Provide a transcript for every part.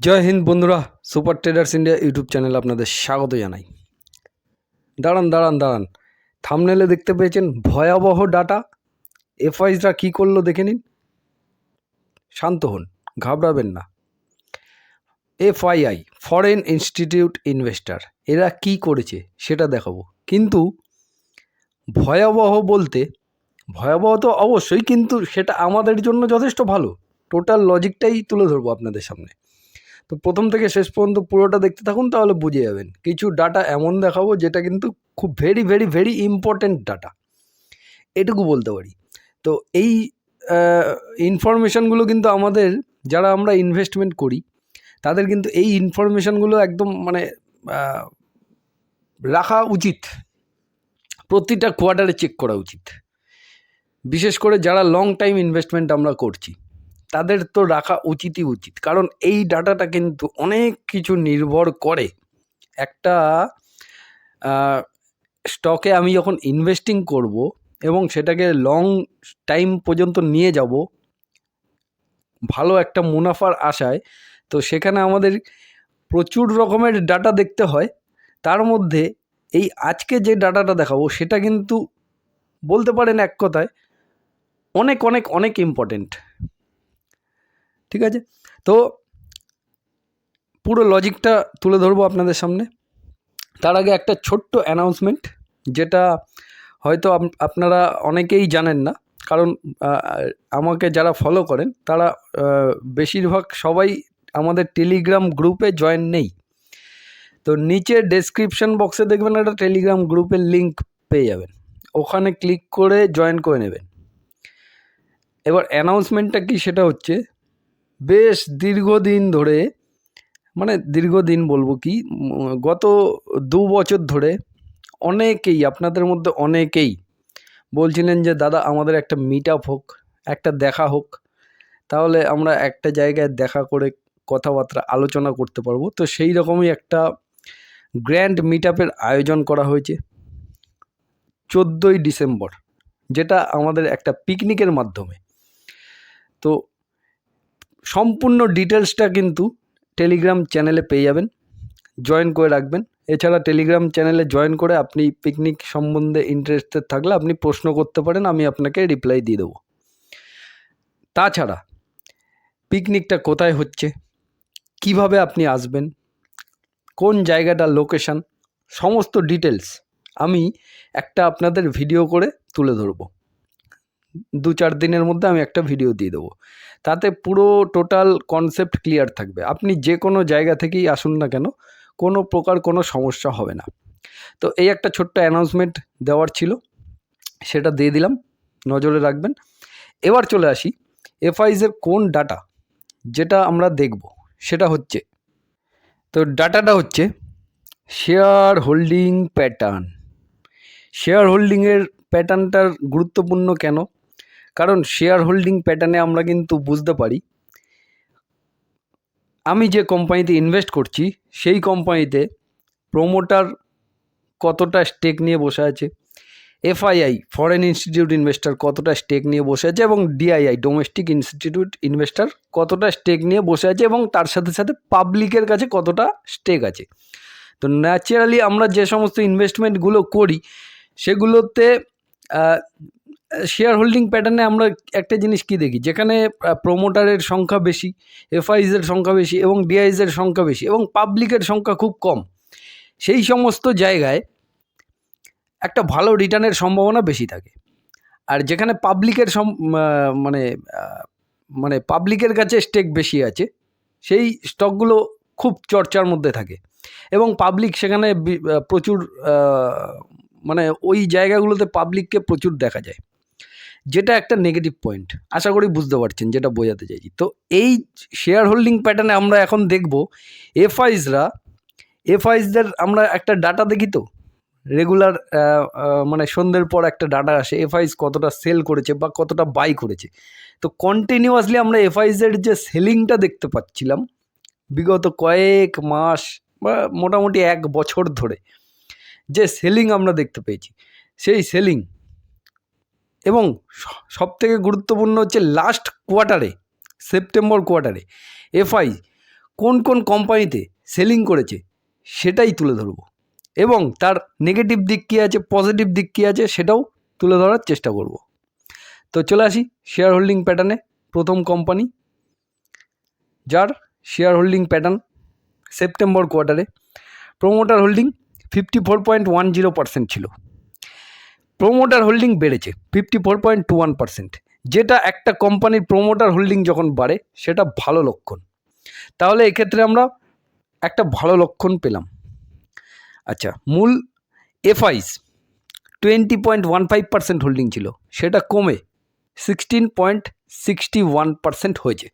জয় হিন্দ বন্ধুরা, super traders India YouTube channel আপনাদের স্বাগত জানাই। দাঁড়ান দাঁড়ান দাঁড়ান। থামনেলে দেখতে পেয়েছেন ভয়াবহ ডাটা এফআইসরা কী করল দেখে নিন। শান্ত হন, ঘাবড়াবেন না। এফআইআই ফরেন ইনস্টিটিউট ইনভেস্টার এরা কি করেছে সেটা দেখাবো। কিন্তু ভয়াবহ বলতে, ভয়াবহ তো অবশ্যই, কিন্তু সেটা আমাদের জন্য যথেষ্ট ভালো। টোটাল লজিকটাই তুলে ধরবো আপনাদের সামনে। তো প্রথম থেকে শেষ পর্যন্ত পুরোটা দেখতে থাকুন, তাহলে বুঝে যাবেন। কিছু ডাটা এমন দেখাবো, যেটা কিন্তু খুব very very very important data এটুকু বলতে পারি। তো এই ইনফরমেশানগুলো কিন্তু আমাদের, যারা আমরা ইনভেস্টমেন্ট করি, তাদের কিন্তু এই ইনফরমেশানগুলো একদম মানে রাখা উচিত। প্রতিটা কোয়ার্টারে চেক করা উচিত। বিশেষ করে যারা লং টাইম ইনভেস্টমেন্ট আমরা করছি। তাদের তো রাখা উচিতই উচিত। কারণ এই ডাটাটা কিন্তু অনেক কিছু নির্ভর করে। একটা স্টকে আমি যখন ইনভেস্টিং করব এবং সেটাকে লং টাইম পর্যন্ত নিয়ে যাব, ভালো একটা মুনাফার আশায়, তো সেখানে আমাদের প্রচুর রকমের ডাটা দেখতে হয়। তার মধ্যে এই আজকে যে ডাটাটা দেখাবো, সেটা কিন্তু বলতে পারেন এক কথায় অনেক অনেক অনেক ইম্পর্টেন্ট ঠিক আছে? তো পুরো লজিকটা তুলে ধরবো আপনাদের সামনে। তার আগে একটা ছোট্ট অ্যানাউন্সমেন্ট যেটা হয়তো আপ- আপনারা অনেকেই জানেন না, কারণ আমাকে যারা ফলো করেন, তারা বেশিরভাগ সবাই আমাদের টেলিগ্রাম গ্রুপে জয়েন নেই। তো নিচে ডেসক্রিপশন বক্সে দেখবেন একটা টেলিগ্রাম গ্রুপের লিঙ্ক পেয়ে যাবেন। ওখানে ক্লিক করে জয়েন করে নেবেন। এবার অ্যানাউন্সমেন্টটা কি? সেটা হচ্ছে বেশ দীর্ঘদিন ধরে মানে দীর্ঘদিন বলব কি, গত দু বছর ধরে অনেকেই, আপনাদের মধ্যে অনেকেই বলছিলেন যে, দাদা, আমাদের একটা মিট আপ হোক, একটা দেখা হোক। তাহলে আমরা একটা জায়গায় দেখা করে কথাবার্তা আলোচনা করতে পারব। তো সেই রকমই একটা গ্র্যান্ড মিট আপের আয়োজন করা হয়েছে চোদ্দোই ডিসেম্বর, যেটা আমাদের একটা পিকনিকের মাধ্যমে। তো সম্পূর্ণ ডিটেলসটা কিন্তু টেলিগ্রাম চ্যানেলে পেয়ে যাবেন। জয়েন করে রাখবেন। এছাড়া টেলিগ্রাম চ্যানেলে জয়েন করে আপনি পিকনিক সম্বন্ধে ইন্টারেস্টেড থাকলে আপনি প্রশ্ন করতে পারেন, আমি আপনাকে রিপ্লাই দিয়ে দেবো। তাছাড়া পিকনিকটা কোথায় হচ্ছে? কীভাবে আপনি আসবেন? কোন জায়গাটা লোকেশান সমস্ত ডিটেলস আমি একটা আপনাদের ভিডিও করে তুলে ধরবো। দু চার দিনের মধ্যে আমি একটা ভিডিও দিয়ে দেবো। তাতে পুরো টোটাল কনসেপ্ট ক্লিয়ার থাকবে। আপনি যে কোনো জায়গা থেকেই আসুন না কেন, কোনো প্রকার কোনো সমস্যা হবে না। তো এই একটা ছোট্ট অ্যানাউন্সমেন্ট দেওয়ার ছিল, সেটা দিয়ে দিলাম, নজরে রাখবেন। এবার চলে আসি এফআইজের কোন ডাটা যেটা আমরা দেখব, সেটা হচ্ছে, তো ডাটাটা হচ্ছে শেয়ার হোল্ডিং প্যাটার্ন শেয়ার হোল্ডিংয়ের প্যাটার্নটার গুরুত্বপূর্ণ কেন? কারণ শেয়ার হোল্ডিং প্যাটার্নে আমরা কিন্তু বুঝতে পারি। আমি যে কোম্পানিতে ইনভেস্ট করছি, সেই কোম্পানিতে প্রোমোটার কতটা স্টেক নিয়ে বসে আছে এফআইআই ফরেন ইনস্টিটিউট ইনভেস্টর কতটা স্টেক নিয়ে বসে আছে, এবং ডিআইআই ডোমেস্টিক ইনস্টিটিউট ইনভেস্টর কতটা স্টেক নিয়ে বসে আছে, এবং তার সাথে সাথে পাবলিকের কাছে কতটা স্টেক আছে। তো ন্যাচারালি আমরা যে সমস্ত ইনভেস্টমেন্টগুলো করি, সেগুলোতে শেয়ার হোল্ডিং প্যাটার্নে আমরা একটা জিনিস কি দেখি? যেখানে প্রোমোটারের সংখ্যা বেশি এফআইজের সংখ্যা বেশি এবং ডিআইজের সংখ্যা বেশি এবং পাবলিকের সংখ্যা খুব কম, সেই সমস্ত জায়গায় একটা ভালো রিটার্নের সম্ভাবনা বেশি থাকে। আর যেখানে পাবলিকের সম মানে মানে পাবলিকের কাছে স্টেক বেশি আছে, সেই স্টকগুলো খুব চর্চার মধ্যে থাকে এবং পাবলিক সেখানে প্রচুর মানে ওই জায়গাগুলোতে পাবলিককে প্রচুর দেখা যায়। যেটা একটা নেগেটিভ পয়েন্ট আশা করি বুঝতে পারছেন, যেটা বোঝাতে চাইছি। তো এই শেয়ার হোল্ডিং প্যাটার্নে আমরা এখন দেখব এফআইসরা এফআইসদের আমরা একটা ডাটা দেখি তো? রেগুলার মানে সন্ধ্যের পর একটা ডাটা আসে এফআইস কতটা সেল করেছে বা কতটা বাই করেছে। তো কন্টিনিউয়াসলি আমরা এফআইসের যে সেলিংটা দেখতে পাচ্ছিলাম, বিগত কয়েক মাস বা মোটামুটি এক বছর ধরে, যে সেলিং আমরা দেখতে পেয়েছি, সেই সেলিং এবং সব থেকে গুরুত্বপূর্ণ হচ্ছে লাস্ট কোয়ার্টারে সেপ্টেম্বর কোয়ার্টারে এফআই কোন কোন কোম্পানিতে সেলিং করেছে সেটাই তুলে ধরবো। এবং তার নেগেটিভ দিক কী আছে পজিটিভ দিক কী আছে সেটাও তুলে ধরার চেষ্টা করব। তো চলে আসি শেয়ার হোল্ডিং প্যাটার্নে প্রথম কোম্পানি যার শেয়ার হোল্ডিং প্যাটার্ন সেপ্টেম্বর কোয়ার্টারে promoter holding fifty four point one zero percent ছিল। প্রোমোটার হোল্ডিং বেড়েছে fifty four point two one percent যেটা একটা কোম্পানির প্রোমোটার হোল্ডিং যখন বাড়ে, সেটা ভালো লক্ষণ। তাহলে এক্ষেত্রে আমরা একটা ভালো লক্ষণ পেলাম। আচ্ছা মূল FIIs twenty point one five percent holding ছিল। সেটা কমে sixteen point sixty one percent হয়েছে।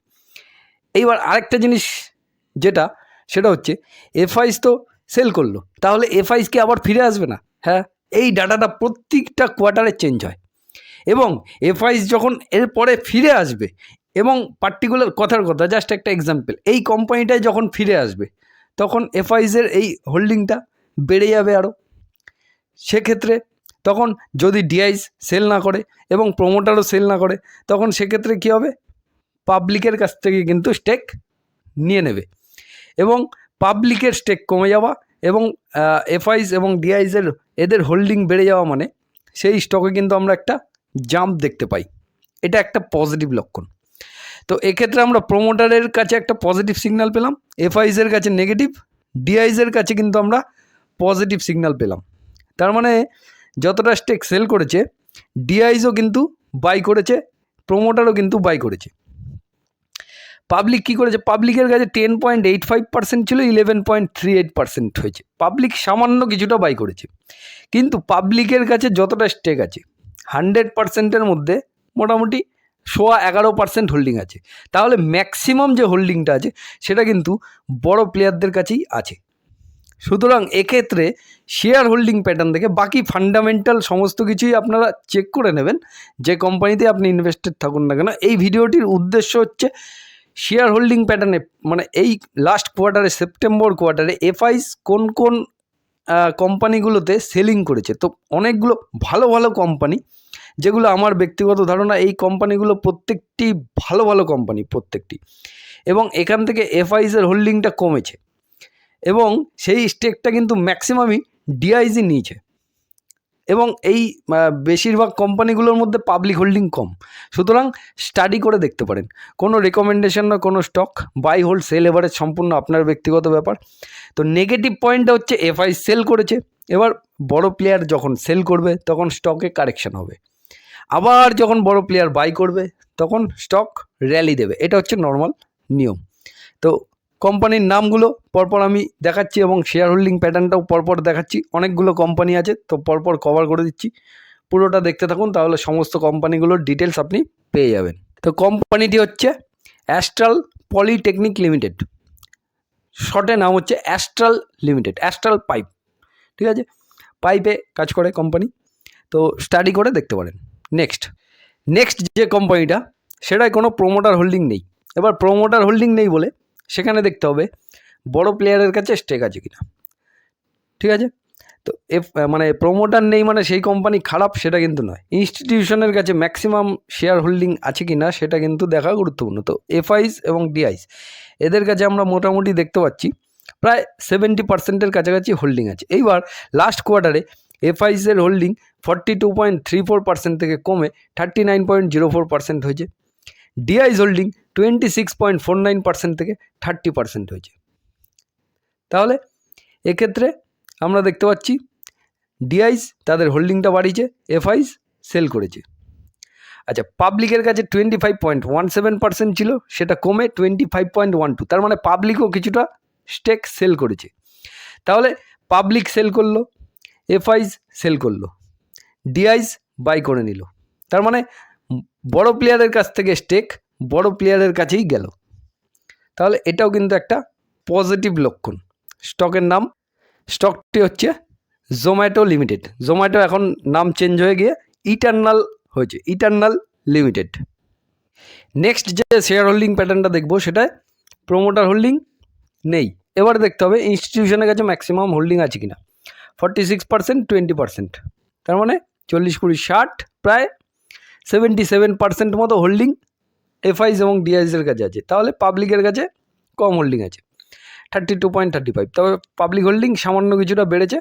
এইবার আরেকটা জিনিস যেটা, সেটা হচ্ছে এফআইস তো সেল করল। তাহলে এফআইস কি আবার ফিরে আসবে না? হ্যাঁ এই ডাটাটা প্রত্যেকটা কোয়ার্টারে চেঞ্জ হয়। এবং এফআইস যখন এরপরে ফিরে আসবে, এবং পার্টিকুলার কথার কথা জাস্ট একটা এক্সাম্পল এই কোম্পানিটায় যখন ফিরে আসবে, তখন এফআইসের এই হোল্ডিংটা বেড়ে যাবে আরও সেক্ষেত্রে তখন যদি ডিআইস সেল না করে এবং প্রোমোটারও সেল না করে, তখন সেক্ষেত্রে কী হবে? পাবলিকের কাছ থেকে কিন্তু স্টেক নিয়ে নেবে। এবং পাবলিকের স্টেক কমে যাওয়া এবং এফআইস এবং ডিআইসের এদের হোল্ডিং বেড়ে যাওয়া মানে সেই স্টকে কিন্তু আমরা একটা জাম্প দেখতে পাই। এটা একটা পজিটিভ লক্ষণ। তো এক্ষেত্রে আমরা প্রোমোটারের কাছে একটা পজিটিভ সিগন্যাল পেলাম এফআইসের কাছে নেগেটিভ ডিআইসের কাছে কিন্তু আমরা পজিটিভ সিগন্যাল পেলাম। তার মানে যতটা স্টেক সেল করেছে ডিআইসও কিন্তু বাই করেছে প্রোমোটারও কিন্তু বাই করেছে। পাবলিক কী করেছে? পাবলিকের কাছে ten point eight five percent ছিল eleven point three eight percent হয়েছে। পাবলিক সামান্য কিছুটা বাই করেছে। কিন্তু পাবলিকের কাছে যতটা স্টেক আছে হান্ড্রেড পার্সেন্টের মধ্যে মোটামুটি সোয়া এগারো পার্সেন্ট হোল্ডিং আছে। তাহলে ম্যাক্সিমাম যে হোল্ডিংটা আছে, সেটা কিন্তু বড় প্লেয়ারদের কাছেই আছে। সুতরাং এক্ষেত্রে শেয়ার হোল্ডিং প্যাটার্ন থেকে বাকি ফান্ডামেন্টাল সমস্ত কিছুই আপনারা চেক করে নেবেন। যে কোম্পানিতে আপনি ইনভেস্টেড থাকুন না কেন, এই ভিডিওটির উদ্দেশ্য হচ্ছে শেয়ার হোল্ডিং প্যাটার্নে মানে এই লাস্ট কোয়ার্টারে সেপ্টেম্বর কোয়ার্টারে এফআইস কোন কোন কোম্পানিগুলোতে সেলিং করেছে? তো অনেকগুলো ভালো ভালো কোম্পানি যেগুলো আমার ব্যক্তিগত ধারণা, এই কোম্পানিগুলো প্রত্যেকটি ভালো ভালো কোম্পানি প্রত্যেকটি। এবং এখান থেকে এফআইসের হোল্ডিংটা কমেছে। এবং সেই স্টেকটা কিন্তু ম্যাক্সিমামই ডিআইজি নিয়েছে। এবং এই বেশিরভাগ কোম্পানিগুলোর মধ্যে পাবলিক হোল্ডিং কম। সুতরাং স্টাডি করে দেখতে পারেন। কোনো রেকমেন্ডেশন না কোনো stock buy hold sell average সম্পূর্ণ আপনার ব্যক্তিগত ব্যাপার। তো নেগেটিভ পয়েন্টটা হচ্ছে এফআই সেল করেছে। এবার বড় প্লেয়ার যখন সেল করবে, তখন স্টকে কারেকশন হবে। আবার যখন বড় প্লেয়ার বাই করবে, তখন স্টক র্যালি দেবে। এটা হচ্ছে নর্মাল নিয়ম। তো কোম্পানির নামগুলো পরপর আমি দেখাচ্ছি এবং শেয়ার হোল্ডিং প্যাটার্নটাও পরপর দেখাচ্ছি। অনেকগুলো কোম্পানি আছে, তো পরপর কভার করে দিচ্ছি। পুরোটা দেখতে থাকুন, তাহলে সমস্ত কোম্পানিগুলোর ডিটেলস আপনি পেয়ে যাবেন। তো কোম্পানিটি হচ্ছে অ্যাস্ট্রাল পলিটেকনিক লিমিটেড শর্টে নাম হচ্ছে অ্যাস্ট্রাল লিমিটেড অ্যাস্ট্রাল পাইপ ঠিক আছে? পাইপে কাজ করে কোম্পানি। তো স্টাডি করে দেখতে পারেন। নেক্সট নেক্সট যে কোম্পানিটা, সেটায় কোনো প্রোমোটার হোল্ডিং নেই। এবার প্রোমোটার হোল্ডিং নেই বলে সেখানে দেখতে হবে বড় প্লেয়ারের কাছে স্টেক আছে কিনা। ঠিক আছে? তো এফ মানে প্রোমোটার নেই মানে সেই কোম্পানি খারাপ সেটা কিন্তু নয়। ইনস্টিটিউশনের কাছে ম্যাক্সিমাম শেয়ার হোল্ডিং আছে কি না সেটা কিন্তু দেখা গুরুত্বপূর্ণ। তো এফআইস এবং ডিআইস এদের কাছে আমরা মোটামুটি দেখতে পাচ্ছি, প্রায় সেভেন্টি পার্সেন্টের কাছাকাছি হোল্ডিং আছে। এইবার লাস্ট কোয়ার্টারে এফআইসের holding forty two point three four percent থেকে কমে thirty nine point zero four percent হয়েছে DIIs holding twenty six point four nine percent থেকে থার্টি পার্সেন্ট হয়েছে। তাহলে এক্ষেত্রে আমরা দেখতে পাচ্ছি ডিআইস তাদের হোল্ডিংটা বাড়িয়েছে এফআইস সেল করেছে। আচ্ছা পাবলিকের কাছে twenty five point one seven percent ছিল, সেটা কমে twenty five point one two তার মানে পাবলিকও কিছুটা স্টেক সেল করেছে। তাহলে পাবলিক সেল করল এফআইস সেল করল ডিআইস বাই করে নিল। তার মানে বড় প্লেয়ারের কাছ থেকে স্টেক বড় প্লেয়ারের কাছেই গেল। তাহলে এটাও কিন্তু একটা পজিটিভ লক্ষণ। স্টকের নাম স্টকটি হচ্ছে জোম্যাটো লিমিটেড জোম্যাটো এখন নাম চেঞ্জ হয়ে গিয়ে ইটার্নাল হয়েছে ইটার্নাল লিমিটেড নেক্সট যে শেয়ার হোল্ডিং প্যাটার্নটা দেখব, সেটায় প্রোমোটার হোল্ডিং নেই। এবার দেখতে হবে ইনস্টিটিউশনের কাছে ম্যাক্সিমাম হোল্ডিং আছে কিনা। Forty six percent twenty percent তার মানে চল্লিশ কুড়ি ষাট, প্রায় সেভেন্টি সেভেন পার্সেন্ট মতো হোল্ডিং এফআইস এবং ডিআইসের কাছে আছে। তাহলে পাবলিকের কাছে কম হোল্ডিং আছে। Thirty two point thirty five তবে পাবলিক হোল্ডিং সামান্য কিছুটা বেড়েছে।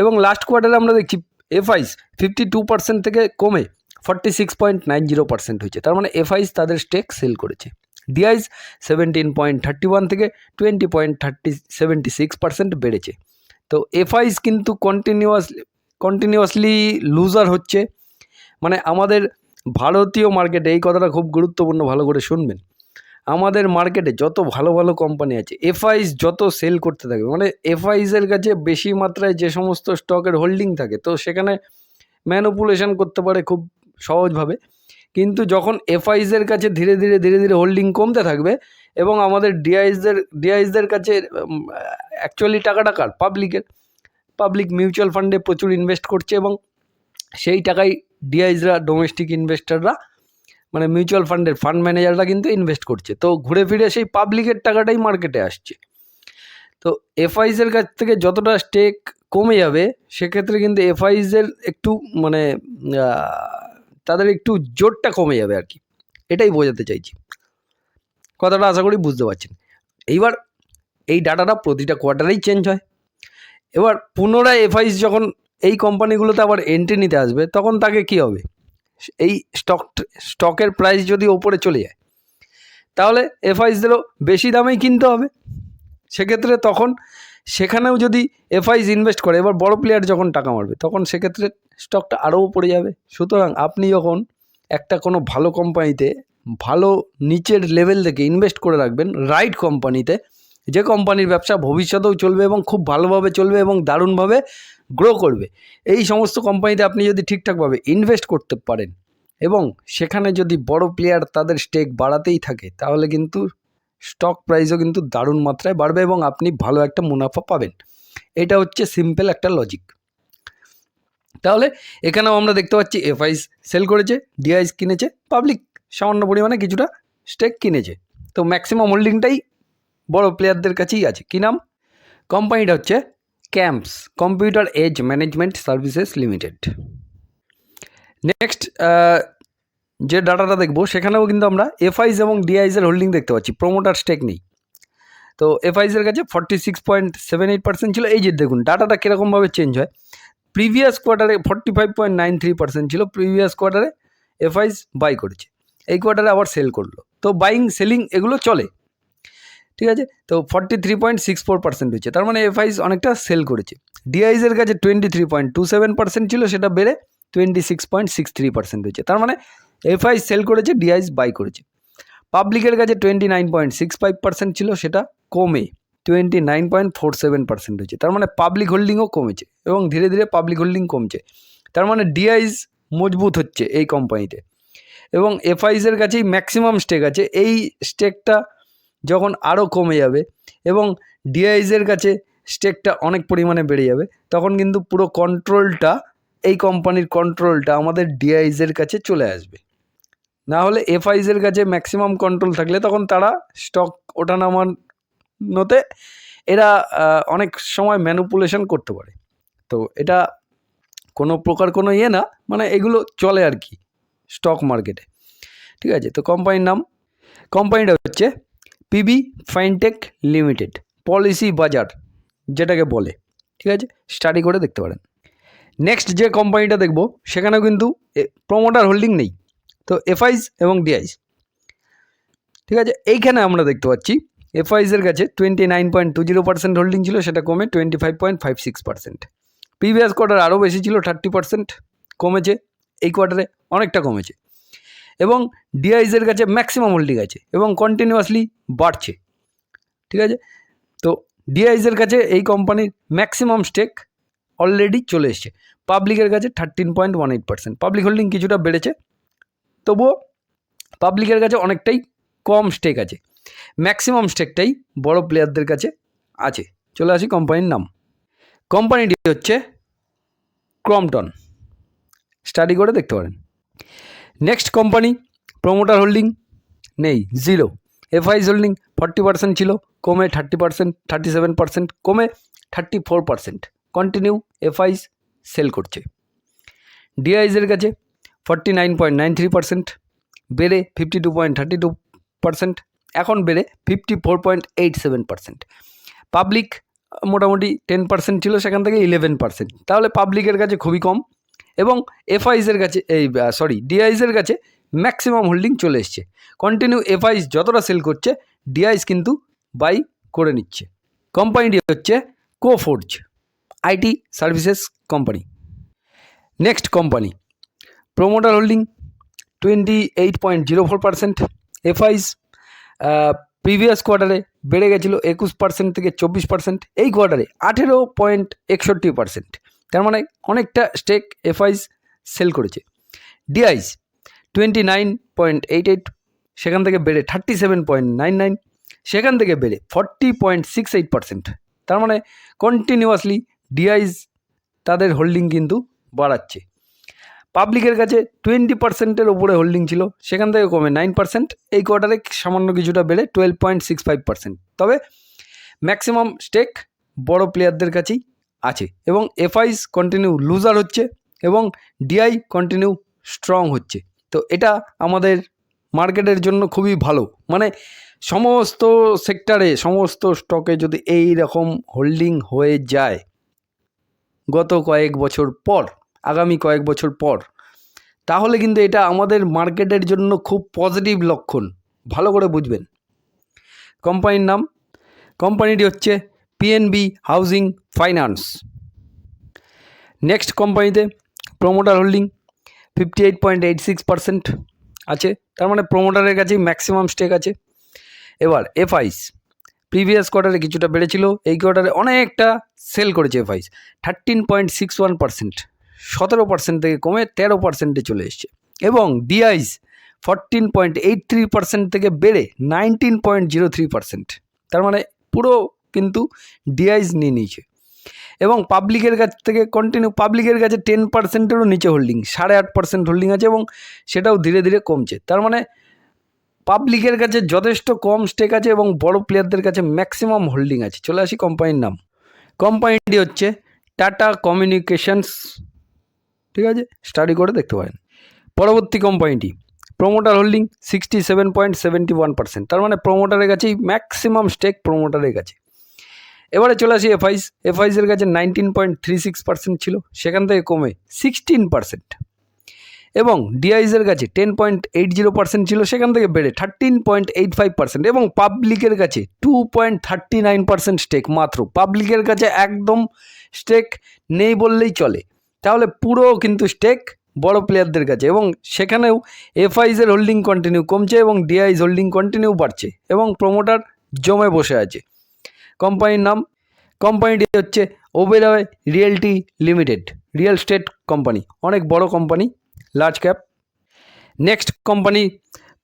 এবং লাস্ট কোয়ার্টারে আমরা দেখছি এফআইস ফিফটি টু পার্সেন্ট থেকে কমে forty six point nine zero percent হয়েছে। তার মানে এফআইস তাদের স্টেক সেল করেছে। DIIs seventeen point thirty one থেকে twenty point thirty seventy six percent বেড়েছে। তো এফআইস কিন্তু কন্টিনিউয়াস কন্টিনিউয়াসলি লুজার হচ্ছে। মানে আমাদের ভারতীয় মার্কেটে এই কথাটা খুব গুরুত্বপূর্ণ ভালো করে শুনবেন। আমাদের মার্কেটে যত ভালো ভালো কোম্পানি আছে এফআইস যত সেল করতে থাকে মানে এফআইসের কাছে বেশি মাত্রায় যে সমস্ত স্টকের হোল্ডিং থাকে, তো সেখানে ম্যানুপুলেশন করতে পারে খুব সহজভাবে। কিন্তু যখন এফআইসের কাছে ধীরে ধীরে ধীরে ধীরে হোল্ডিং কমতে থাকবে এবং আমাদের ডিআইসদের ডিআইসদের কাছে অ্যাকচুয়ালি টাকাটা কার? পাবলিকের পাবলিক মিউচুয়াল ফান্ডে প্রচুর ইনভেস্ট করছে এবং সেই টাকাই ডিআইসরা ডোমেস্টিক ইনভেস্টাররা মানে মিউচুয়াল ফান্ডের ফান্ড ম্যানেজাররা কিন্তু ইনভেস্ট করছে। তো ঘুরে ফিরে সেই পাবলিকের টাকাটাই মার্কেটে আসছে। তো এফআইসের কাছ থেকে যতটা স্টেক কমে যাবে, সেক্ষেত্রে কিন্তু এফআইসের একটু মানে তাদের একটু জোরটা কমে যাবে আর কি। এটাই বোঝাতে চাইছি। কথাটা আশা করি বুঝতে পারছেন। এইবার এই ডাটাটা প্রতিটা কোয়ার্টারেই চেঞ্জ হয়। এবার পুনরায় এফআইস যখন এই কোম্পানিগুলোতে আবার এন্ট্রি নিতে আসবে, তখন তাকে কি হবে? এই স্টক স্টকের প্রাইস যদি ওপরে চলে যায়, তাহলে এফআইসদেরও বেশি দামেই কিনতে হবে। সেক্ষেত্রে তখন সেখানেও যদি এফআইস ইনভেস্ট করে, এবার বড় প্লেয়ার যখন টাকা মারবে, তখন সেক্ষেত্রে স্টকটা আরও পড়ে যাবে। সুতরাং আপনি যখন একটা কোনো ভালো কোম্পানিতে, ভালো নিচের লেভেল থেকে ইনভেস্ট করে রাখবেন রাইট কোম্পানিতে, যে কোম্পানির ব্যবসা ভবিষ্যতেও চলবে এবং খুব ভালোভাবে চলবে এবং দারুণভাবে গ্রো করবে। এই সমস্ত কোম্পানিতে আপনি যদি ঠিকঠাকভাবে ইনভেস্ট করতে পারেন এবং সেখানে যদি বড় প্লেয়ার তাদের স্টেক বাড়াতেই থাকে, তাহলে কিন্তু স্টক প্রাইসও কিন্তু দারুণ মাত্রায় বাড়বে এবং আপনি ভালো একটা মুনাফা পাবেন। এটা হচ্ছে সিম্পল একটা লজিক তাহলে এখানেও আমরা দেখতে পাচ্ছি এফআইস সেল করেছে ডিআইস কিনেছে পাবলিক সামান্য পরিমাণে কিছুটা স্টেক কিনেছে। তো ম্যাক্সিমাম হোল্ডিংটাই বড় প্লেয়ারদের কাছেই আছে। কী নাম? কোম্পানিটা হচ্ছে CAMS computer age management services limited next যে ডাটাটা দেখব, সেখানেও কিন্তু আমরা এফআইস এবং ডিআইসের হোল্ডিং দেখতে পাচ্ছি প্রোমোটার স্টেক নেই তো এফআইসের কাছে forty six point seven eight percent ছিল। এই যে দেখুন ডাটাটা কীরকমভাবে চেঞ্জ হয়? প্রিভিয়াস কোয়ার্টারে forty five point nine three percent ছিল প্রিভিয়াস কোয়ার্টারে এফআইস বাই করেছে। এই কোয়ার্টারে আবার সেল করল। তো বাইং সেলিং এগুলো চলে। ঠিক আছে? তো forty three point six four percent হচ্ছে তার মানে এফআইস অনেকটা সেল করেছে। ডিআইসের কাছে twenty three point two seven percent ছিল, সেটা বেড়ে twenty six point six three percent হচ্ছে তার মানে এফআইস সেল করেছে ডিআইস বাই করেছে। পাবলিকের কাছে twenty nine point six five percent ছিল, সেটা কমে twenty nine point four seven percent হয়েছে। তার মানে পাবলিক হোল্ডিংও কমেছে এবং ধীরে ধীরে পাবলিক হোল্ডিং কমছে। তার মানে ডিআইস মজবুত হচ্ছে এই কোম্পানিতে এবং এফআইসের কাছেই ম্যাক্সিমাম স্টেক আছে। এই স্টেকটা যখন আরও কমে যাবে এবং ডিআইসের কাছে স্টেকটা অনেক পরিমাণে বেড়ে যাবে, তখন কিন্তু পুরো কন্ট্রোলটা এই কোম্পানির কন্ট্রোলটা আমাদের ডিআইসের কাছে চলে আসবে। না হলে এফআইসের কাছে ম্যাক্সিমাম কন্ট্রোল থাকলে তখন তারা স্টক ওঠা নামানোতে এরা অনেক সময় ম্যানুপুলেশন করতে পারে। তো এটা কোনো প্রকার কোনো ইয়ে না মানে এগুলো চলে আর কি স্টক মার্কেটে ঠিক আছে, তো কোম্পানির নাম কোম্পানিটা হচ্ছে পিবি ফাইনটেক লিমিটেড, পলিসি বাজার যেটাকে বলে, ঠিক আছে? স্টাডি করে দেখতে পারেন। নেক্সট যে কোম্পানিটা দেখব, সেখানেও কিন্তু প্রমোটার হোল্ডিং নেই। তো এফআইস এবং ডিআইস ঠিক আছে? এইখানে আমরা দেখতে পাচ্ছি এফআইসের কাছে twenty nine point two zero percent holding ছিল, সেটা কমে twenty five point five six percent previous quarter আরও বেশি ছিল থার্টি পার্সেন্ট কমেছে, এই কোয়ার্টারে অনেকটা কমেছে। এবং ডিআইসের কাছে ম্যাক্সিমাম হোল্ডিং আছে এবং কন্টিনিউয়াসলি বাড়ছে। ঠিক আছে? তো ডিআইসের কাছে এই কোম্পানির ম্যাক্সিমাম স্টেক অলরেডি চলে এসছে। পাবলিকের কাছে thirteen point one eight percent public holding কিছুটা বেড়েছে, তবুও পাবলিকের কাছে অনেকটাই কম স্টেক আছে। ম্যাক্সিমাম স্টেকটাই বড় প্লেয়ারদের কাছে আছে। চলে আসি কোম্পানির নাম। কোম্পানিটি হচ্ছে ক্রমটন স্টাডি করে দেখতে পারেন। নেক্সট কোম্পানি প্রোমোটার হোল্ডিং নেই zero FIIs holding forty percent ছিল, কমে thirty percent thirty seven percent কমে thirty four percent continue FIIs sell করছে। ডিআইসের কাছে forty nine point nine three percent বেড়ে fifty two point thirty two percent এখন বেড়ে fifty four point eight seven percent public মোটামুটি টেন পার্সেন্ট ছিল, সেখান থেকে ইলেভেন পার্সেন্ট তাহলে পাবলিকের কাছে খুবই কম। এবং এফআইসের কাছে, এই সরি ডিআইসের কাছে ম্যাক্সিমাম হোল্ডিং চলে এসছে। কন্টিনিউ এফআইস যতটা সেল করছে ডিআইস কিন্তু বাই করে নিচ্ছে। কোম্পানিটি হচ্ছে Coforge IT services company next company promoter holding twenty eight point zero four percent FIIs previous কোয়ার্টারে বেড়ে গেছিল একুশ পার্সেন্ট থেকে চব্বিশ পার্সেন্ট এই কোয়ার্টারে আঠেরো পয়েন্ট একষট্টি পার্সেন্ট তার মানে অনেকটা স্টেক এফআইস সেল করেছে। DIIs twenty nine point eight eight সেখান থেকে বেড়ে thirty seven point nine nine সেখান থেকে বেড়ে forty point six eight percent তার মানে কন্টিনিউয়াসলি ডিআইস তাদের হোল্ডিং কিন্তু বাড়াচ্ছে। পাবলিকের কাছে টোয়েন্টি পার্সেন্টের ওপরে হোল্ডিং ছিল, সেখান থেকে কমে নাইন পার্সেন্ট এই কোয়ার্টারে সামান্য কিছুটা বেড়ে twelve point six five percent তবে ম্যাক্সিমাম স্টেক বড় প্লেয়ারদের কাছেই আছে এবং এফআইস কন্টিনিউ লুজার হচ্ছে এবং ডিআই কন্টিনিউ স্ট্রং হচ্ছে। তো এটা আমাদের মার্কেটের জন্য খুবই ভালো। মানে সমস্ত সেক্টরে সমস্ত স্টকে যদি এই রকম হোল্ডিং হয়ে যায়, গত কয়েক বছর পর, আগামী কয়েক বছর পর, তাহলে কিন্তু এটা আমাদের মার্কেটের জন্য খুব পজিটিভ লক্ষণ। ভালো করে বুঝবেন। কোম্পানির নাম কোম্পানিটি হচ্ছে পিএনবি হাউজিং ফাইন্যান্স নেক্সট কোম্পানিতে promoter holding fifty eight point eight six percent আছে। তার মানে প্রোমোটারের কাছেই ম্যাক্সিমাম স্টেক আছে। এবার এফআইস প্রিভিয়াস কোয়ার্টারে কিছুটা বেড়েছিল। এই কোয়ার্টারে অনেকটা সেল করেছে FIIs thirteen point six one percent সতেরো পার্সেন্ট থেকে কমে তেরো পার্সেন্টে চলে এসছে। এবং DIIs fourteen point eight three percent থেকে বেড়ে nineteen point zero three percent তার মানে পুরো কিন্তু ডিআইস নিয়ে নিয়েছে। এবং পাবলিকের কাছ থেকে কন্টিনিউ পাবলিকের কাছে টেন পার্সেন্টেরও নিচে হোল্ডিং সাড়ে আট পার্সেন্ট হোল্ডিং আছে এবং সেটাও ধীরে ধীরে কমছে। তার মানে পাবলিকের কাছে যথেষ্ট কম স্টেক আছে এবং বড় প্লেয়ারদের কাছে ম্যাক্সিমাম হোল্ডিং আছে। চলে আসি কোম্পানির নাম। কোম্পানিটি হচ্ছে টাটা কমিউনিকেশনস ঠিক আছে? স্টাডি করে দেখতে পারেন। পরবর্তী কোম্পানিটি promoter holding sixty seven point seventy one percent তার মানে প্রোমোটারের কাছেই ম্যাক্সিমাম স্টেক প্রোমোটারের কাছে। এবারে চলে আসি এফআইস এফআইসের কাছে nineteen point three six percent ছিল, সেখান থেকে কমে সিক্সটিন পার্সেন্ট এবং ডিআইসের কাছে ten point eight zero percent ছিল, সেখান থেকে বেড়ে thirteen point eight five percent এবং পাবলিকের কাছে two point thirty nine percent stake মাত্র। পাবলিকের কাছে একদম স্টেক নেই বললেই চলে। তাহলে পুরো কিন্তু স্টেক বড় প্লেয়ারদের কাছে এবং সেখানেও এফআইসের হোল্ডিং কন্টিনিউ কমছে এবং ডিআইস হোল্ডিং কন্টিনিউ বাড়ছে এবং প্রোমোটার জমে বসে আছে। কোম্পানির নাম, কোম্পানিটি হচ্ছে Oberoi realty limited real estate company অনেক বড় company large cap next company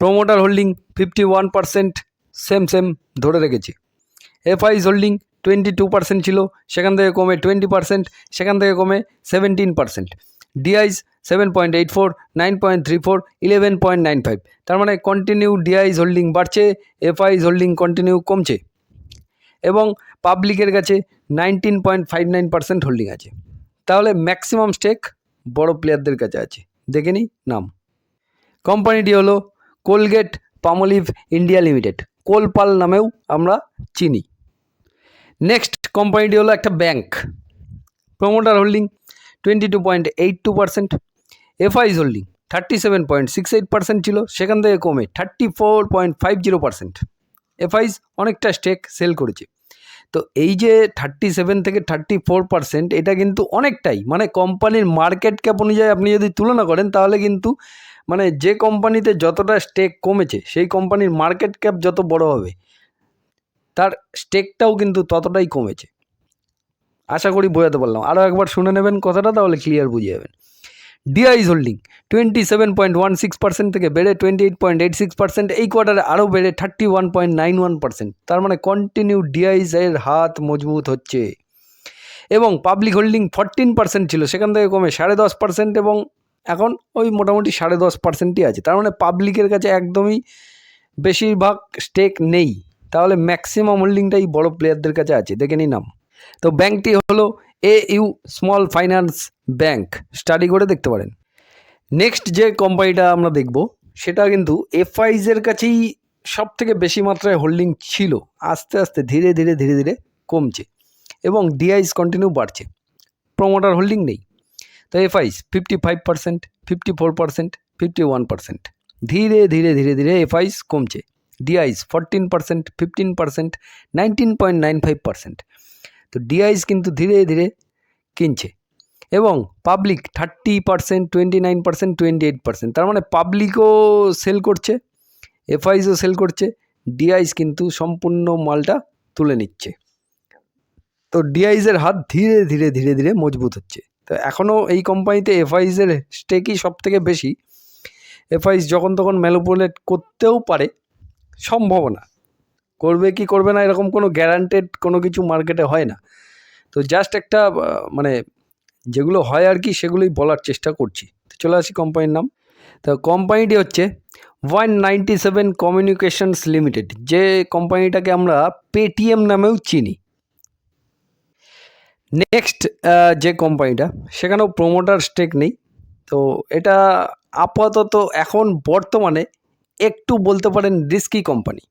promoter holding fifty one percent same same ধরে রেখেছে। FIs holding twenty two percent ছিল, সেখান থেকে কমে টোয়েন্টি পার্সেন্ট সেখান থেকে কমে seventeen percent DIs seven point eight four nine point three four eleven point nine five তার মানে কন্টিনিউ ডিআইস হোল্ডিং বাড়ছে এফআইস হোল্ডিং কন্টিনিউ কমছে। পাবলিকের কাছে nineteen point five nine percent holding আছে। তাহলে ম্যাক্সিমাম স্টেক বড় প্লেয়ারদের কাছে আছে। দেখে নিই নাম। কোম্পানিটি হলো Colgate Palmolive India limited Colpal নামেও আমরা চিনি। নেক্সট কোম্পানিটি হলো একটা bank promoter holding twenty two point eight two percent FIIs holding thirty seven point six eight percent ছিল। সেখান থেকে কমে thirty four point five zero percent FIIs অনেকটা স্টেক সেল করেছে। তো এই যে থার্টি সেভেন থেকে থার্টি ফোর পার্সেন্ট এটা কিন্তু অনেকটাই মানে কোম্পানির মার্কেট ক্যাপ অনুযায়ী আপনি যদি তুলনা করেন তাহলে কিন্তু মানে যে কোম্পানিতে যতটা স্টেক কমেছে, সেই কোম্পানির মার্কেট ক্যাপ যত বড় হবে, তার স্টেকটাও কিন্তু ততটাই কমেছে। আশা করি বোঝাতে পারলাম। আরও একবার শুনে নেবেন কথাটা, তাহলে ক্লিয়ার বুঝে যাবেন। DIIs holding twenty seven point one six percent থেকে বেড়ে twenty eight point eight six percent এই কোয়ার্টারে আরও বেড়ে thirty one point nine one percent তার মানে কন্টিনিউ ডিআইসের হাত মজবুত হচ্ছে। এবং পাবলিক হোল্ডিং ফরটিন পার্সেন্ট ছিল, সেখান থেকে কমে সাড়ে দশ পার্সেন্ট এবং এখন ওই মোটামুটি সাড়ে দশ পার্সেন্টই আছে। তার মানে পাবলিকের কাছে একদমই বেশিরভাগ স্টেক নেই। তাহলে ম্যাক্সিমাম হোল্ডিংটাই বড় প্লেয়ারদের কাছে আছে। দেখে নিই নাম। তো ব্যাংকটি হলো A U small finance bank study করে দেখতে পারেন। নেক্সট যে কোম্পানিটা আমরা দেখব, সেটা কিন্তু এফআইজের কাছেই সব থেকে বেশি মাত্রায় হোল্ডিং ছিল। আস্তে আস্তে ধীরে ধীরে ধীরে ধীরে কমছে এবং ডিআইস কন্টিনিউ বাড়ছে। প্রোমোটার হোল্ডিং নেই। তো FIIs fifty five percent fifty four percent fifty one percent ধীরে ধীরে ধীরে ধীরে এফআইস কমছে। DIIs fourteen percent fifteen percent nineteen point nine five percent তো ডিআইস কিন্তু ধীরে ধীরে কিনছে। এবং public thirty percent twenty nine percent twenty eight percent তার মানে পাবলিকও সেল করছে এফআইসও সেল করছে ডিআইস কিন্তু সম্পূর্ণ মালটা তুলে নিচ্ছে। তো ডিআইসের হাত ধীরে ধীরে ধীরে ধীরে মজবুত হচ্ছে। তো এখনও এই কোম্পানিতে এফআইসের স্টেকই সব থেকে বেশি। এফআইস যখন তখন ম্যালোপুলেট করতেও পারে, সম্ভাবনা। করবে কি করবে না এরকম কোনো গ্যারান্টেড কোনো কিছু মার্কেটে হয় না। তো জাস্ট একটা মানে যেগুলো হয় আর কি সেগুলোই বলার চেষ্টা করছি। তো চলে আসি কোম্পানির নাম। তো কোম্পানিটি হচ্ছে one ninety seven communications limited, যে কোম্পানিটাকে আমরা পেটিএম নামেও চিনি। নেক্সট যে কোম্পানিটা সেখানেও প্রোমোটার স্টেক নেই। তো এটা আপাতত এখন বর্তমানে একটু বলতে পারেন রিস্কি কোম্পানি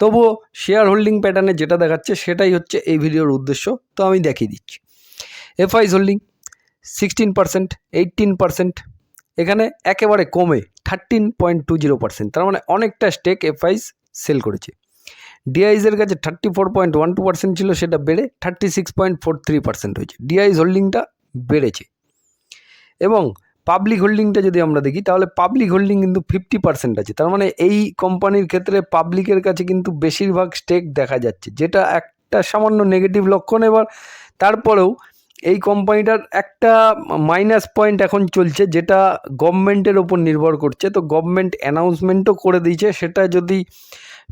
তবুও শেয়ার হোল্ডিং প্যাটার্নে যেটা দেখাচ্ছে সেটাই হচ্ছে এই ভিডিওর উদ্দেশ্য। তো আমি দেখিয়ে দিচ্ছি। FIIs holding sixteen percent eighteen percent এখানে একেবারে কমে thirteen point two zero percent তার মানে অনেকটা স্টেক এফআইস সেল করেছে। ডিআইসের কাছে thirty four point one two percent ছিল, সেটা বেড়ে thirty six point four three percent হয়েছে। ডিআইস হোল্ডিংটা বেড়েছে। এবং পাবলিক হোল্ডিংটা যদি আমরা দেখি, তাহলে পাবলিক হোল্ডিং কিন্তু ফিফটি পার্সেন্ট আছে। তার মানে এই কোম্পানির ক্ষেত্রে পাবলিকের কাছে কিন্তু বেশিরভাগ স্টেক দেখা যাচ্ছে, যেটা একটা সামান্য নেগেটিভ লক্ষণ। এবার তারপরেও এই কোম্পানিটার একটা মাইনাস পয়েন্ট এখন চলছে, যেটা গভর্নমেন্টের ওপর নির্ভর করছে। তো গভর্নমেন্ট অ্যানাউন্সমেন্টও করে দিয়েছে, সেটা যদি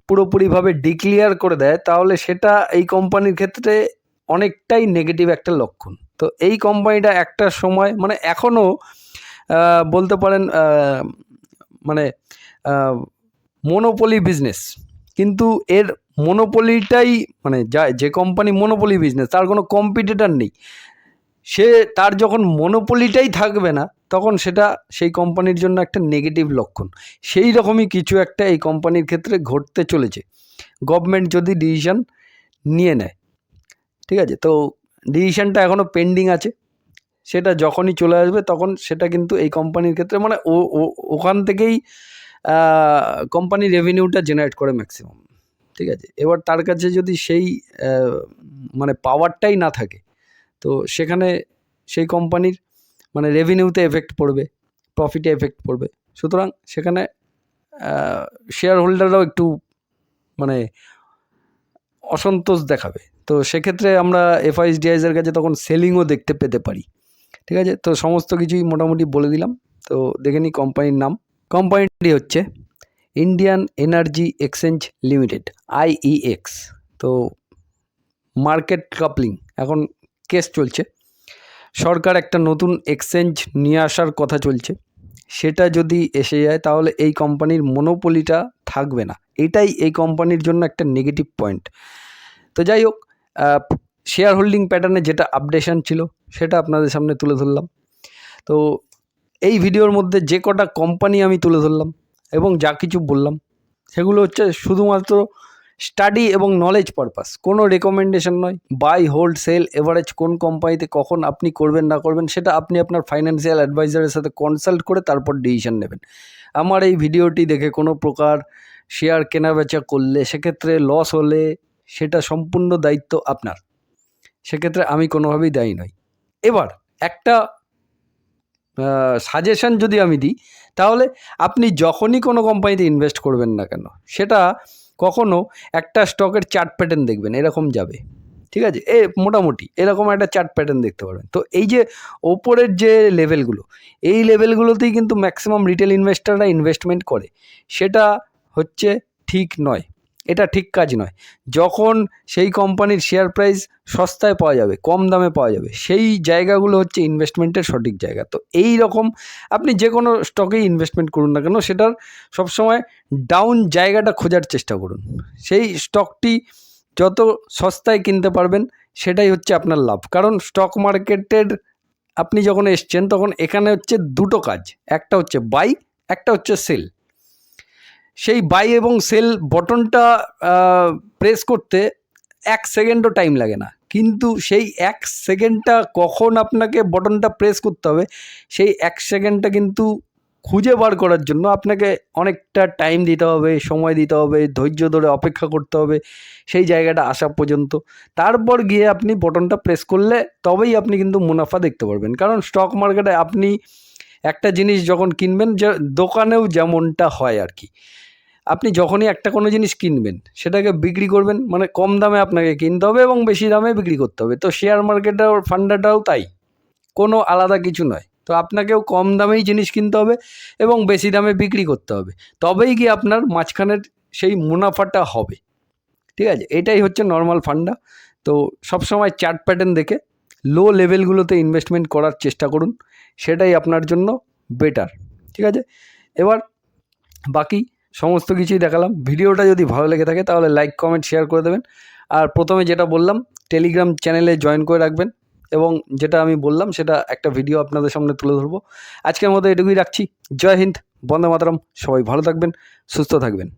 পুরোপুরিভাবে ডিক্লিয়ার করে দেয়, তাহলে সেটা এই কোম্পানির ক্ষেত্রে অনেকটাই নেগেটিভ একটা লক্ষণ। তো এই কোম্পানিটা একটা সময় মানে এখনও বলতে পারেন মানে মনোপলি বিজনেস কিন্তু এর মনোপলিটাই মানে যা, যে কোম্পানি মনোপলি বিজনেস তার কোনো কম্পিটিটার নেই। সে, তার যখন মনোপলিটাই থাকবে না, তখন সেটা সেই কোম্পানির জন্য একটা নেগেটিভ লক্ষণ। সেই রকমই কিছু একটা এই কোম্পানির ক্ষেত্রে ঘটতে চলেছে। গভর্নমেন্ট যদি ডিসিশন নিয়ে নেয়, ঠিক আছে? তো ডিসিশনটা এখনও পেন্ডিং আছে। সেটা যখনই চলে আসবে তখন সেটা কিন্তু এই কোম্পানির ক্ষেত্রে মানে ও ওখান থেকেই কোম্পানি রেভিনিউটা জেনারেট করে ম্যাক্সিমাম ঠিক আছে? এবার তার কাছে যদি সেই মানে পাওয়ারটাই না থাকে, তো সেখানে সেই কোম্পানির মানে রেভিনিউতে এফেক্ট পড়বে প্রফিটে এফেক্ট পড়বে। সুতরাং সেখানে শেয়ার হোল্ডাররাও একটু মানে অসন্তোষ দেখাবে। তো সেক্ষেত্রে আমরা এফআইএস ডিআইসের কাছে তখন সেলিংও দেখতে পেতে পারি। ঠিক আছে? তো সমস্ত কিছুই মোটামুটি বলে দিলাম। তো দেখে নিই কোম্পানির নাম। কোম্পানিটি হচ্ছে Indian energy exchange limited IEX তো মার্কেট কাপলিং এখন কেস চলছে। সরকার একটা নতুন এক্সচেঞ্জ নিয়ে আসার কথা চলছে। সেটা যদি এসে যায়, তাহলে এই কোম্পানির মনোপলিটা থাকবে না। এটাই এই কোম্পানির জন্য একটা নেগেটিভ পয়েন্ট তো যাই হোক শেয়ার হোল্ডিং প্যাটার্নে যেটা আপডেশন ছিল সেটা আপনাদের সামনে তুলে ধরলাম। তো এই ভিডিওর মধ্যে যে কটা কোম্পানি আমি তুলে ধরলাম এবং যা কিছু বললাম, সেগুলো হচ্ছে শুধুমাত্র স্টাডি এবং নলেজ পারপাস কোনো রেকমেন্ডেশন নয় বাই হোল্ড সেল এভারেজ কোন কোম্পানিতে কখন আপনি করবেন, না করবেন, সেটা আপনি আপনার ফাইন্যান্সিয়াল অ্যাডভাইজারের সাথে কনসাল্ট করে তারপর ডিসিশন নেবেন। আমার এই ভিডিওটি দেখে কোনো প্রকার শেয়ার কেনাবেচা করলে, সেক্ষেত্রে লস হলে সেটা সম্পূর্ণ দায়িত্ব আপনার। সেক্ষেত্রে আমি কোনোভাবেই দায়ী নই। এবার একটা সাজেশন যদি আমি দিই, তাহলে আপনি যখনই কোনো কোম্পানিতে ইনভেস্ট করবেন না কেন, সেটা কখনো একটা স্টকের চার্ট প্যাটার্ন দেখবেন, এরকম যাবে। ঠিক আছে? এ মোটামুটি এরকম একটা চার্ট প্যাটার্ন দেখতে পারবেন। তো এই যে ওপরের যে লেভেলগুলো এই লেভেলগুলোতেই কিন্তু ম্যাক্সিমাম রিটেল ইনভেস্টাররা ইনভেস্টমেন্ট করে। সেটা হচ্ছে ঠিক নয়। এটা ঠিক কাজ নয়। যখন সেই কোম্পানির শেয়ার প্রাইস সস্তায় পাওয়া যাবে, কম দামে পাওয়া যাবে, সেই জায়গাগুলো হচ্ছে ইনভেস্টমেন্টের সঠিক জায়গা। তো এই রকম আপনি যে কোনো স্টকেই ইনভেস্টমেন্ট করুন না কেন, সেটার সবসময় ডাউন জায়গাটা খোঁজার চেষ্টা করুন। সেই স্টকটি যত সস্তায় কিনতে পারবেন, সেটাই হচ্ছে আপনার লাভ। কারণ স্টক মার্কেটের আপনি যখন এসছেন, তখন এখানে হচ্ছে দুটো কাজ। একটা হচ্ছে বাই একটা হচ্ছে সেল সেই বাই এবং সেল বটনটা প্রেস করতে এক সেকেন্ডও টাইম লাগে না। কিন্তু সেই এক সেকেন্ডটা কখন আপনাকে বটনটা প্রেস করতে হবে, সেই এক সেকেন্ডটা কিন্তু খুঁজে বার করার জন্য আপনাকে অনেকটা টাইম দিতে হবে, সময় দিতে হবে, ধৈর্য ধরে অপেক্ষা করতে হবে সেই জায়গাটা আসা পর্যন্ত। তারপর গিয়ে আপনি বটনটা প্রেস করলে তবেই আপনি কিন্তু মুনাফা দেখতে পারবেন। কারণ স্টক মার্কেটে আপনি একটা জিনিস যখন কিনবেন, যে দোকানেও যেমনটা হয় আর কি। আপনি যখনই একটা কোনো জিনিস কিনবেন, সেটাকে বিক্রি করবেন মানে কম দামে আপনাকে কিনতে হবে এবং বেশি দামে বিক্রি করতে হবে। তো শেয়ার মার্কেটের ফান্ডাটাও তাই, কোনো আলাদা কিছু নয়। তো আপনাকেও কম দামেই জিনিস কিনতে হবে এবং বেশি দামে বিক্রি করতে হবে। তবেই গিয়ে আপনার মাঝখানের সেই মুনাফাটা হবে। ঠিক আছে? এটাই হচ্ছে নর্মাল ফান্ডা। তো সবসময় চার্ট প্যাটার্ন দেখে লো লেভেলগুলোতে ইনভেস্টমেন্ট করার চেষ্টা করুন। সেটাই আপনার জন্য বেটার ঠিক আছে? এবার বাকি সমস্ত কিছুই দেখালাম। ভিডিওটা যদি ভালো লেগে থাকে তাহলে লাইক কমেন্ট শেয়ার করে দেবেন। আর প্রথমে যেটা বললাম টেলিগ্রাম চ্যানেলে জয়েন করে রাখবেন এবং যেটা আমি বললাম সেটা একটা ভিডিও আপনাদের সামনে তুলে ধরবো। আজকের মতো এটুকুই রাখছি। জয় হিন্দ, বন্দে মাতরম। সবাই ভালো থাকবেন, সুস্থ থাকবেন।